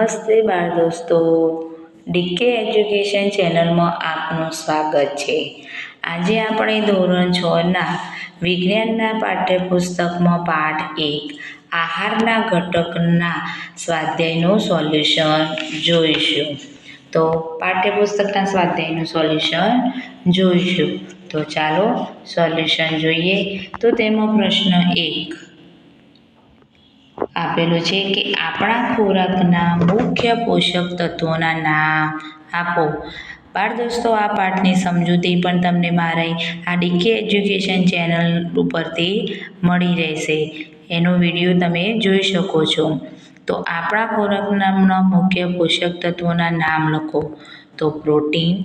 નમસ્તે બાળ દોસ્તો. ડીકે એજ્યુકેશન ચેનલમાં આપનું સ્વાગત છે. આજે આપણે ધોરણ છના વિજ્ઞાનના પાઠ્યપુસ્તકમાં પાઠ એક આહારના ઘટકના સ્વાધ્યાયનું સોલ્યુશન જોઈશું. તો પાઠ્યપુસ્તકના સ્વાધ્યાયનું સોલ્યુશન જોઈશું. તો ચાલો સોલ્યુશન જોઈએ. તો તેમાં પ્રશ્ન એક આપેલું છે કે આપણા ખોરાકના મુખ્ય પોષક તત્વોના નામ આપો. બાળ દોસ્તો, આ પાઠની સમજૂતી પણ તમને મારી આ ડીકે એજ્યુકેશન ચેનલ ઉપરથી મળી રહેશે. એનો વીડિયો તમે જોઈ શકો છો. તો આપણા ખોરાકના મુખ્ય પોષક તત્વોના નામ લખો. તો પ્રોટીન,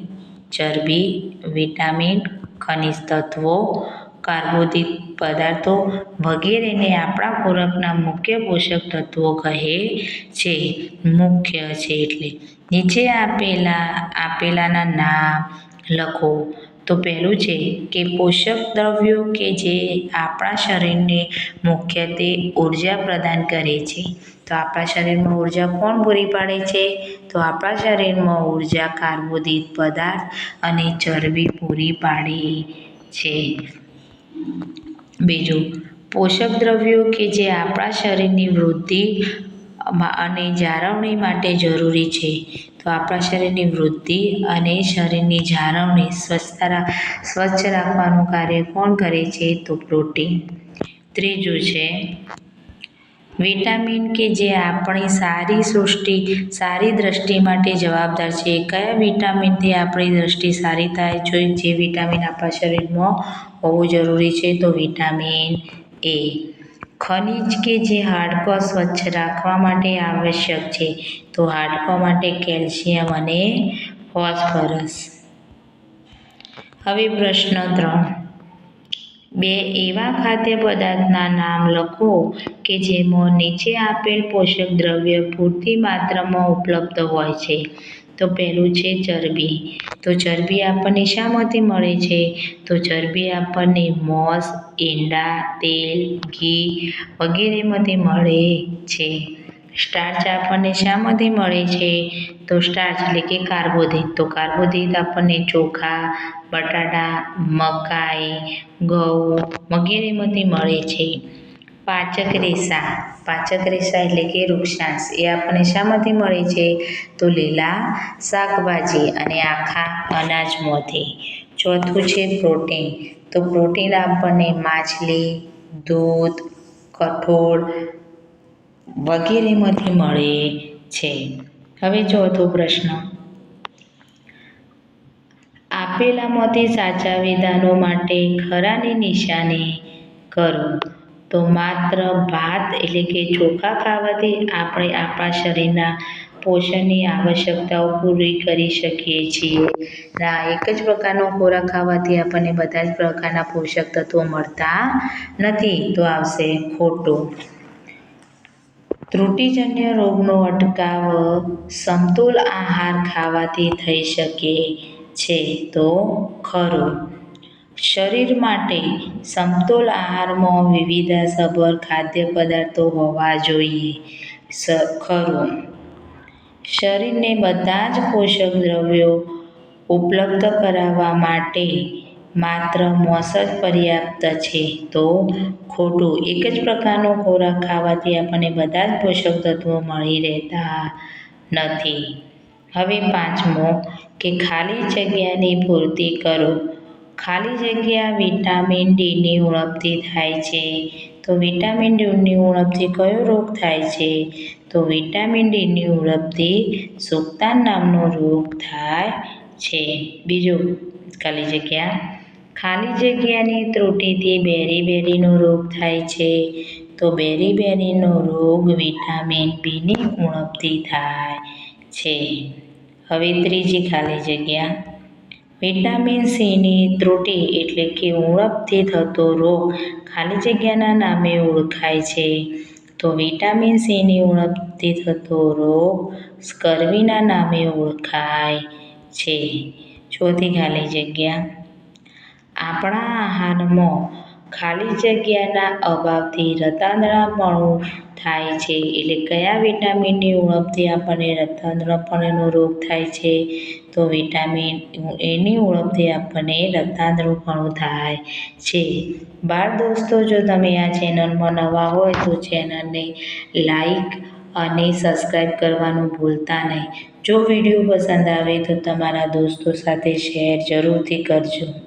ચરબી, વિટામિન, ખનિજ તત્વો કાર્બોદિત પદાર્થો વગેરેને આપણા ખોરાકના મુખ્ય પોષક તત્વો કહે છે. મુખ્ય છે એટલે નીચે આપેલા, આપેલાના નામ લખો. તો પહેલું છે કે પોષક દ્રવ્યો કે જે આપણા શરીરને મુખ્યત્વે ઊર્જા પ્રદાન કરે છે. તો આપણા શરીરમાં ઊર્જા કોણ પૂરી પાડે છે? તો આપણા શરીરમાં ઊર્જા કાર્બોદિત પદાર્થ અને ચરબી પૂરી પાડે છે. બીજું, પોષક દ્રવ્યો કે જે આપણા શરીરની વૃદ્ધિ અને જાળવણી માટે જરૂરી છે? તો આપણા શરીરની વૃદ્ધિ અને શરીરની જાળવણી સ્વચ્છતા સ્વચ્છ રાખવાનું કાર્ય કોણ કરે છે? તો પ્રોટીન. ત્રીજું છે વિટામિન કે જે આપણી સારી સૃષ્ટિ, સારી દૃષ્ટિ માટે જવાબદાર છે. કયા વિટામિનથી આપણી દૃષ્ટિ સારી થાય છે? જે વિટામિન આપણા શરીરમાં હોવું જરૂરી છે તો વિટામિન એ. ખનિજ કે જે હાડકો સ્વચ્છ રાખવા માટે આવશ્યક છે તો હાડકો માટે કેલ્શિયમ અને ફોસ્ફરસ. હવે પ્રશ્ન ત્રણ. બે એવા ખાદ્ય પદાર્થના નામ લખો કે જેમાં નીચે આપેલ પોષક દ્રવ્ય પૂરતી માત્રામાં ઉપલબ્ધ હોય છે. તો પહેલું છે ચરબી. તો ચરબી આપણને શામાંથી મળે છે? તો ચરબી આપણને મોસ, ઈંડા, તેલ, ઘી વગેરેમાંથી મળે છે. સ્ટાર્ચ આપણને શામાંથી મળે છે? તો સ્ટાર્ચ એટલે કે કાર્બોદિત. તો કાર્બોદિત આપણને ચોખા, બટાટા, મકાઈ, ઘઉં વગેરેમાંથી મળે છે. પાચક રેસા. પાચક રેસા એટલે કે વૃક્ષાંશ એ આપણને શામાંથી મળે છે? તો લીલા શાકભાજી અને આખા અનાજમાંથી ચોથું છે પ્રોટીન. તો પ્રોટીન આપણને માછલી, દૂધ, કઠોળ વગેરેમાંથી મળે છે. હવે ચોથો પ્રશ્ન. આપેલામાંથી સાચા વિધાનો માટે ખરાની નિશાની કરો. તો માત્ર ભાત એટલે કે ચોખા ખાવાથી આપણે આપણા શરીરના પોષણની આવશ્યકતાઓ પૂરી કરી શકીએ છીએ. ના, એક જ પ્રકારનો ખોરાક ખાવાથી આપણને બધા જ પ્રકારના પોષક તત્વો મળતા નથી. તો આવશે ખોટું. ત્રુટિજન્ય રોગનો અટકાવ સમતુલ આહાર ખાવાથી થઈ શકે છે તો ખરું. શરીર માટે સમતોલ આહારમાં વિવિધતાસભર ખાદ્ય પદાર્થો હોવા જોઈએ. સ, ખરું. શરીરને બધા જ પોષક દ્રવ્યો ઉપલબ્ધ કરાવવા માટે માત્ર મોસ જ પર્યાપ્ત છે. તો ખોટું એક જ પ્રકારનો ખોરાક ખાવાથી આપણને બધા જ પોષક તત્વો મળી રહેતા નથી. હવે પાંચમો, કે ખાલી જગ્યાની પૂર્તિ કરો. ખાલી જગ્યા વિટામિન ડીની ઉણપથી થાય છે. તો વિટામિન ડીની ઉણપથી કયો રોગ થાય છે? તો વિટામિન ડીની ઉણપથી સુક્તાન નામનો રોગ થાય છે. બીજું ખાલી જગ્યા ખાલી જગ્યાની ત્રુટિથી બેરી-બેરીનો રોગ થાય છે. તો બેરી-બેરીનો રોગ વિટામિન બીની ઉણપથી થાય છે. હવે ત્રીજી ખાલી જગ્યા. વિટામિન સીની ત્રુટિ એટલે કે ઉણપથી થતો રોગ ખાલી જગ્યાના નામે ઓળખાય છે. તો વિટામિન સીની ઉણપથી થતો રોગ સ્કર્વીના નામે ઓળખાય છે. ચોથી ખાલી જગ્યા. આપણા આહારમાં ખાલી જગ્યાના અભાવથી રતાંતરપણું થાય છે. એટલે કયા વિટામિનની ઉણપથી આપણને રતાંતરપણુનો રોગ થાય છે? તો વિટામિન એની ઉણપથી આપણને રતાંતરપણું થાય છે. બાળ દોસ્તો, જો તમે આ ચેનલમાં નવા હોય તો ચેનલને લાઈક અને સબસ્ક્રાઈબ કરવાનું ભૂલતા નહીં. જો વીડિયો પસંદ આવે તો તમારા દોસ્તો સાથે શેર જરૂરથી કરજો.